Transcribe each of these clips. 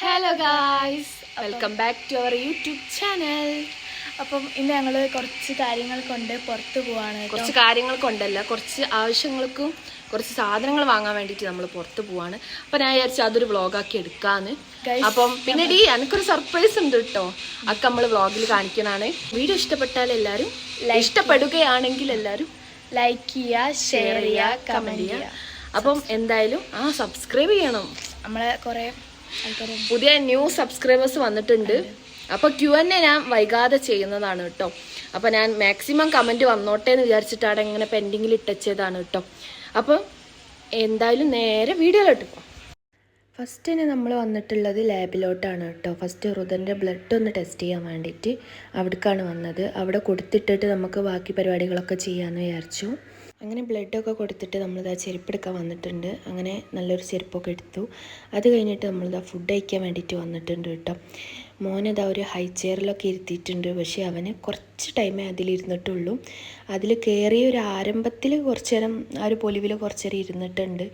Hello guys welcome back to our YouTube channel അപ്പം ഇന്ന് ഞങ്ങൾ കുറച്ച് കാര്യങ്ങൾ കൊണ്ട് പുറത്ത് പോവാണ് കുറച്ച് കാര്യങ്ങൾ കൊണ്ടല്ല കുറച്ച് ആവശ്യങ്ങൾക്കും കുറച്ച് സാധനങ്ങൾ വാങ്ങാൻ വേണ്ടിയിട്ട് നമ്മൾ പുറത്ത് പോവാണ്. അപ്പം ഞാൻ വിചാരിച്ചു അതൊരു വ്ളോഗാക്കി എടുക്കാന്ന്. അപ്പം പിന്നെ ഡി എനിക്കൊരു സർപ്രൈസ് ഉണ്ട് കേട്ടോ. അക്ക നമ്മൾ വ്ളോഗിൽ കാണിക്കണാണ് വീഡിയോ ഇഷ്ടപ്പെട്ടാൽ എല്ലാവരും ഇഷ്ടപ്പെടുകയാണെങ്കിൽ എല്ലാവരും ലൈക്ക് ചെയ്യുക ഷെയർ ചെയ്യുക കമന്റ് ചെയ്യുക അപ്പം എന്തായാലും ആ സബ്സ്ക്രൈബ് ചെയ്യണം. നമ്മളെ കുറേ പുതിയ ന്യൂ സബ്സ്ക്രൈബേഴ്സ് വന്നിട്ടുണ്ട്. അപ്പോൾ ക്യു എൻ എ ഞാൻ വൈകാതെ ചെയ്യുന്നതാണ് കേട്ടോ. അപ്പോൾ ഞാൻ മാക്സിമം കമന്റ് വന്നോട്ടെ എന്ന് വിചാരിച്ചിട്ടാണ് ഇങ്ങനെ പെൻഡിങ്ങിൽ ഇട്ടച്ചതാണ് കേട്ടോ. അപ്പോൾ എന്തായാലും നേരെ വീഡിയോയിലോട്ട് പോകാം ഫസ്റ്റ് തന്നെ നമ്മൾ വന്നിട്ടുള്ളത് ലാബിലോട്ടാണ് കേട്ടോ. ഫസ്റ്റ് റുദന്റെ ബ്ലഡ് ഒന്ന് ടെസ്റ്റ് ചെയ്യാൻ വേണ്ടിയിട്ട് അവിടേക്കാണ് വന്നത്. അവിടെ കൊടുത്തിട്ടിട്ട് നമുക്ക് ബാക്കി പരിപാടികളൊക്കെ ചെയ്യാമെന്ന് വിചാരിച്ചു. അങ്ങനെ ബ്ലഡൊക്കെ കൊടുത്തിട്ട് നമ്മളിതാ ചെരുപ്പെടുക്കാൻ വന്നിട്ടുണ്ട്. അങ്ങനെ നല്ലൊരു ചെരുപ്പൊക്കെ എടുത്തു. അത് കഴിഞ്ഞിട്ട് നമ്മളിതാ ഫുഡ് കഴിക്കാൻ വേണ്ടിയിട്ട് വന്നിട്ടുണ്ട് കേട്ടോ. മോനിതാ ഒരു ഹൈ ചെയറിലൊക്കെ ഇരുത്തിയിട്ടുണ്ട്. പക്ഷേ അവന് കുറച്ച് ടൈമേ അതിലിരുന്നിട്ടുള്ളൂ. അതിൽ കയറിയ ഒരു ആരംഭത്തിൽ കുറച്ച് നേരം ആ ഒരു പൊലിവിൽ കുറച്ച് നേരം ഇരുന്നിട്ടുണ്ട്.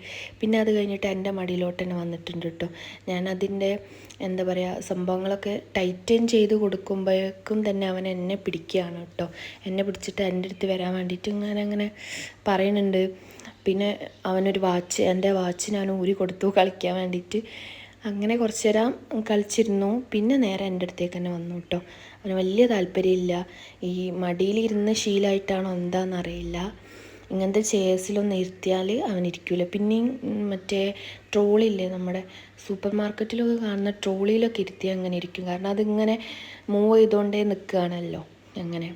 പിന്നെ അത് കഴിഞ്ഞിട്ട് എന്റെ മടിയിലോട്ട് തന്നെ വന്നിട്ടുണ്ട് കേട്ടോ ഞാൻ അതിന്റെ എന്താ പറയുക സംഭവങ്ങളൊക്കെ ടൈറ്റൻ ചെയ്ത് കൊടുക്കുമ്പോഴേക്കും തന്നെ അവൻ എന്നെ പിടിക്കുകയാണ് കേട്ടോ എന്നെ പിടിച്ചിട്ട് എന്റെ അടുത്ത് വരാൻ വേണ്ടിയിട്ട് ഇങ്ങനെ അങ്ങനെ പറയുന്നുണ്ട് പിന്നെ അവനൊരു വാച്ച് എന്റെ വാച്ച് ഞാൻ ഊരി കൊടുത്തു കളിക്കാൻ വേണ്ടിയിട്ട്. അങ്ങനെ കുറച്ച് നേരം കളിച്ചിരുന്നു. പിന്നെ നേരെ എന്റെ അടുത്തേക്ക് തന്നെ വന്നു കേട്ടോ. അവന് വലിയ താല്പര്യമില്ല. ഈ മടിയിലിരുന്ന് ശീലമായിട്ടാണോ എന്താണെന്നറിയില്ല ഇങ്ങനത്തെ ചെയർസിലൊന്നും ഇരുത്തിയാൽ അവനിരിക്കില്ല പിന്നെയും മറ്റേ ട്രോളില്ലേ നമ്മുടെ സൂപ്പർ മാർക്കറ്റിലൊക്കെ കാണുന്ന ട്രോളിയിലൊക്കെ ഇരുത്തി അങ്ങനെ ഇരിക്കും. കാരണം അതിങ്ങനെ മൂവ് ചെയ്തുകൊണ്ടേ നിൽക്കുകയാണല്ലോ. അങ്ങനെ.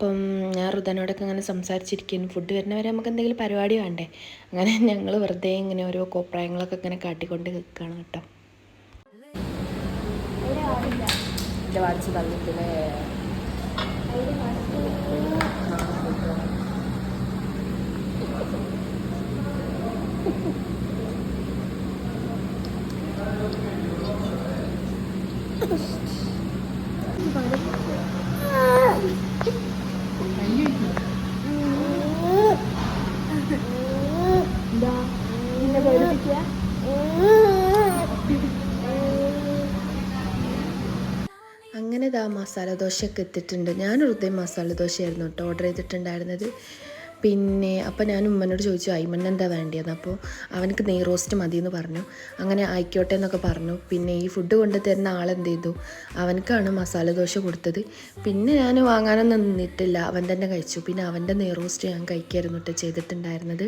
അപ്പം ഞാൻ റുദനോടൊക്കെ അങ്ങനെ സംസാരിച്ചിരിക്കുന്നു. ഫുഡ് വരുന്ന വരെ നമുക്ക് എന്തെങ്കിലും പരിപാടി വേണ്ടേ? അങ്ങനെ ഞങ്ങൾ വെറുതെ ഇങ്ങനെ ഓരോ കോപ്രായങ്ങളൊക്കെ ഇങ്ങനെ കാട്ടിക്കൊണ്ട് നിൽക്കുകയാണ് കേട്ടോ. തന്നിട്ടില്ലേ? അങ്ങനെ ഇതാ മസാല ദോശയൊക്കെ എത്തിയിട്ടുണ്ട് ഞാൻ ഹൃദയം മസാല ദോശയായിരുന്നു കേട്ടോ ഓർഡർ ചെയ്തിട്ടുണ്ടായിരുന്നത്. പിന്നെ അപ്പോൾ ഞാൻ ഉമ്മനോട് ചോദിച്ചു അയ്മണ്ണ എന്താ വേണ്ടിയത് അപ്പോൾ അവനക്ക് നെയ് റോസ്റ്റ് മതി എന്ന് പറഞ്ഞു. അങ്ങനെ ആയിക്കോട്ടെ എന്നൊക്കെ പറഞ്ഞു. പിന്നെ ഈ ഫുഡ് കൊണ്ട് തരുന്ന ആളെന്ത് ചെയ്തു? അവനക്കാണ് മസാല ദോശ കൊടുത്തത്. പിന്നെ ഞാൻ വാങ്ങാനൊന്നും നിന്നിട്ടില്ല. അവൻ തന്നെ കഴിച്ചു. പിന്നെ അവന്റെ നെയ് റോസ്റ്റ് ഞാൻ കഴിക്കായിരുന്നു കേട്ടോ ചെയ്തിട്ടുണ്ടായിരുന്നത്.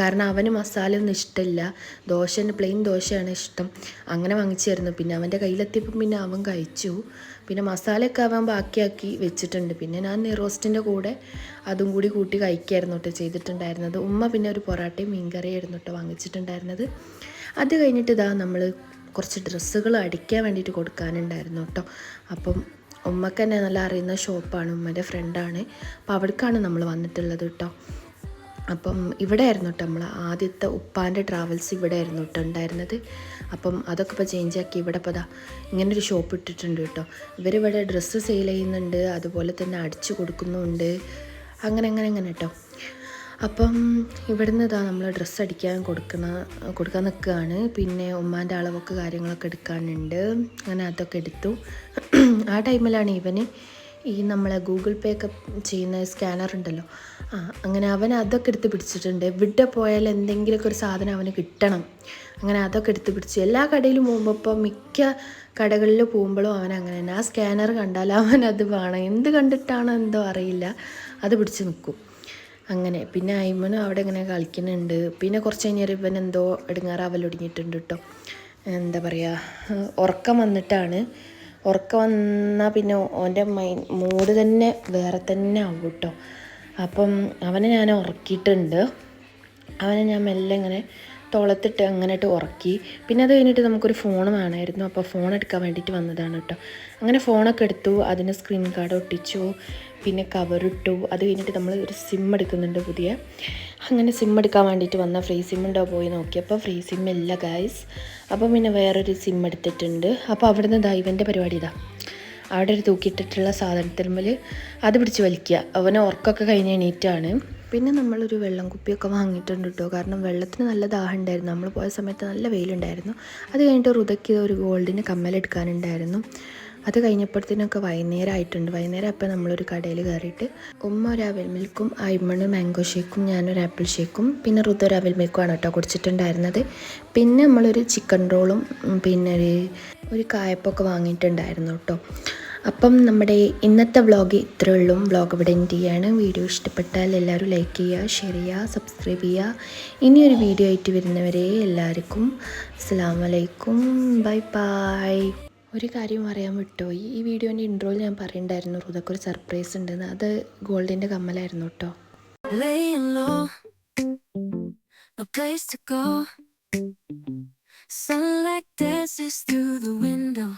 കാരണം അവന് മസാല ഒന്നും ഇഷ്ടമില്ല ദോശ പ്ലെയിൻ ദോശയാണ് ഇഷ്ടം. അങ്ങനെ വാങ്ങിച്ചായിരുന്നു പിന്നെ അവന്റെ കയ്യിലെത്തിയപ്പം പിന്നെ അവൻ കഴിച്ചു. പിന്നെ മസാലയൊക്കെ അവൻ ബാക്കിയാക്കി വെച്ചിട്ടുണ്ട്. പിന്നെ ഞാൻ നെറോസ്റ്റിന്റെ കൂടെ അതും കൂടി കൂട്ടി കഴിക്കായിരുന്നു കേട്ടോ ചെയ്തിട്ടുണ്ടായിരുന്നത്. ഉമ്മ പിന്നെ ഒരു പൊറാട്ടയും മീൻകറിയായിരുന്നു കേട്ടോ വാങ്ങിച്ചിട്ടുണ്ടായിരുന്നത്. അത് കഴിഞ്ഞിട്ട് ഇതാ നമ്മൾ കുറച്ച് ഡ്രസ്സുകൾ അടിക്കാൻ വേണ്ടിയിട്ട് കൊടുക്കാനുണ്ടായിരുന്നു കേട്ടോ. അപ്പം ഉമ്മക്ക് തന്നെ നല്ല അറിയുന്ന ഷോപ്പാണ്. ഉമ്മന്റെ ഫ്രണ്ടാണ് അപ്പോൾ അവിടേക്കാണ് നമ്മൾ വന്നിട്ടുള്ളത് കേട്ടോ. അപ്പം ഇവിടെ ആയിരുന്നു കേട്ടോ നമ്മൾ ആദ്യത്തെ ഉപ്പാന്റെ ട്രാവൽസ് ഇവിടെ ആയിരുന്നു കേട്ടോ ഉണ്ടായിരുന്നത്. അപ്പം അതൊക്കെ ഇപ്പോൾ ചേഞ്ച് ആക്കി ഇവിടെ ഇപ്പോൾ അതാ ഇങ്ങനൊരു ഷോപ്പ് ഇട്ടിട്ടുണ്ട് കേട്ടോ ഇവരിവിടെ ഡ്രസ്സ് സെയിൽ ചെയ്യുന്നുണ്ട് അതുപോലെ തന്നെ അടിച്ചു കൊടുക്കുന്നുണ്ട്. അങ്ങനെ അങ്ങനെ അങ്ങനെ കേട്ടോ അപ്പം ഇവിടുന്ന് ഇതാ നമ്മൾ ഡ്രസ്സ് അടിക്കാൻ കൊടുക്കണ കൊടുക്കാൻ നിൽക്കുകയാണ് പിന്നെ ഉമ്മാന്റെ അളവൊക്കെ കാര്യങ്ങളൊക്കെ എടുക്കാനുണ്ട്. അങ്ങനെ അതൊക്കെ എടുത്തു. ആ ടൈമിലാണ് ഇവന് ഈ നമ്മളെ ഗൂഗിൾ പേ ഒക്കെ ചെയ്യുന്ന സ്കാനർ ഉണ്ടല്ലോ. ആ അങ്ങനെ അവൻ അതൊക്കെ എടുത്ത് പിടിച്ചിട്ടുണ്ട്. എവിടെ പോയാൽ എന്തെങ്കിലുമൊക്കെ ഒരു സാധനം അവന് കിട്ടണം. അങ്ങനെ അതൊക്കെ എടുത്ത് പിടിച്ചു എല്ലാ കടയിലും പോകുമ്പോൾ ഇപ്പോൾ മിക്ക കടകളിൽ പോകുമ്പോഴും അവൻ അങ്ങനെ തന്നെ. ആ സ്കാനർ കണ്ടാൽ അവൻ അത് വേണം. എന്ത് കണ്ടിട്ടാണോ എന്തോ അറിയില്ല. അത് പിടിച്ച് നിൽക്കും അങ്ങനെ. പിന്നെ അയ്മനും അവിടെ ഇങ്ങനെ കളിക്കുന്നുണ്ട്. പിന്നെ കുറച്ച് കഴിഞ്ഞാൽ ഇവൻ എന്തോ എടുങ്ങാറാവലൊടിഞ്ഞിട്ടുണ്ട് കേട്ടോ. എന്താ പറയുക ഉറക്കം വന്നിട്ടാണ് ഉറക്കം വന്നാൽ പിന്നെ ഓന്റെ മൈൻഡ് മൂഡ് തന്നെ വേറെ തന്നെ ആവും കേട്ടോ. അപ്പം അവനെ ഞാൻ ഉറക്കിയിട്ടുണ്ട്. അവനെ ഞാൻ മെല്ലെ ഇങ്ങനെ തോളത്തിട്ട് അങ്ങനെയിട്ട് ഉറക്കി. പിന്നെ അത് കഴിഞ്ഞിട്ട് നമുക്കൊരു ഫോൺ വേണമായിരുന്നു. അപ്പോൾ ഫോൺ എടുക്കാൻ വേണ്ടിയിട്ട് വന്നതാണ് കേട്ടോ അങ്ങനെ ഫോണൊക്കെ എടുത്തു. അതിന് സ്ക്രീൻ കാർഡ് ഒട്ടിച്ചു. പിന്നെ കവറിട്ടു അത് കഴിഞ്ഞിട്ട് നമ്മൾ ഒരു സിം എടുക്കുന്നുണ്ട് പുതിയ. അങ്ങനെ സിം എടുക്കാൻ വേണ്ടിയിട്ട് വന്ന ഫ്രീ സിം ഉണ്ടോ പോയി നോക്കിയപ്പോൾ ഫ്രീ സിം ഇല്ല ഗായ്സ് അപ്പോൾ പിന്നെ വേറൊരു സിം എടുത്തിട്ടുണ്ട്. അപ്പോൾ അവിടുന്ന് ദൈവന്റെ പരിപാടി ഇതാ. അവിടെ ഒരു തൂക്കിയിട്ടിട്ടുള്ള സാധനത്തിന്മേൽ അത് പിടിച്ച് വലിക്കുക. അവന് ഉറക്കമൊക്കെ കഴിഞ്ഞ് എണീറ്റാണ്. പിന്നെ നമ്മളൊരു വെള്ളം കുപ്പിയൊക്കെ വാങ്ങിയിട്ടുണ്ട് കേട്ടോ കാരണം വെള്ളത്തിന് നല്ല ദാഹം ഉണ്ടായിരുന്നു നമ്മൾ പോയ സമയത്ത് നല്ല വെയിലുണ്ടായിരുന്നു. അത് കഴിഞ്ഞിട്ട് റുതയ്ക്ക് ഒരു ഗോൾഡിന് കമ്മലെടുക്കാനുണ്ടായിരുന്നു അത് കഴിഞ്ഞപ്പോഴത്തേനൊക്കെ വൈകുന്നേരം ആയിട്ടുണ്ട് വൈകുന്നേരം അപ്പം നമ്മളൊരു കടയിൽ കയറിയിട്ട് ഉമ്മ ഒരു അവൽ മിൽക്കും അയ്മണ് മാംഗോ ഷേക്കും ഞാനൊരു ആപ്പിൾ ഷേക്കും പിന്നെ റുത ഒരു അവൽ മിൽക്കുമാണ് കേട്ടോ കുടിച്ചിട്ടുണ്ടായിരുന്നത്. പിന്നെ നമ്മളൊരു ചിക്കൻ റോളും പിന്നെ ഒരു ഒരു കായപ്പൊക്കെ വാങ്ങിയിട്ടുണ്ടായിരുന്നു കേട്ടോ അപ്പം നമ്മുടെ ഇന്നത്തെ വ്ളോഗ് ഇത്രയേ ഉള്ളൂ. വ്ളോഗ് ഇവിടെ എൻഡ് ചെയ്യാണ്. വീഡിയോ ഇഷ്ടപ്പെട്ടാൽ എല്ലാവരും ലൈക്ക് ചെയ്യുക ഷെയർ ചെയ്യുക സബ്സ്ക്രൈബ് ചെയ്യുക. ഇനിയൊരു വീഡിയോ ആയിട്ട് വരുന്നവരെ എല്ലാവർക്കും അസ്സാം വലൈക്കും ബൈ ബായ് ഒരു കാര്യം അറിയാൻ വിട്ടുപോയി. ഈ വീഡിയോന്റെ ഇൻട്രോയിൽ ഞാൻ പറയണ്ടായിരുന്നു റുതൊക്കെ ഒരു സർപ്രൈസ് ഉണ്ടെന്ന്. അത് ഗോൾഡിന്റെ കമ്മലായിരുന്നു കേട്ടോ. A place to go. Dances through the window.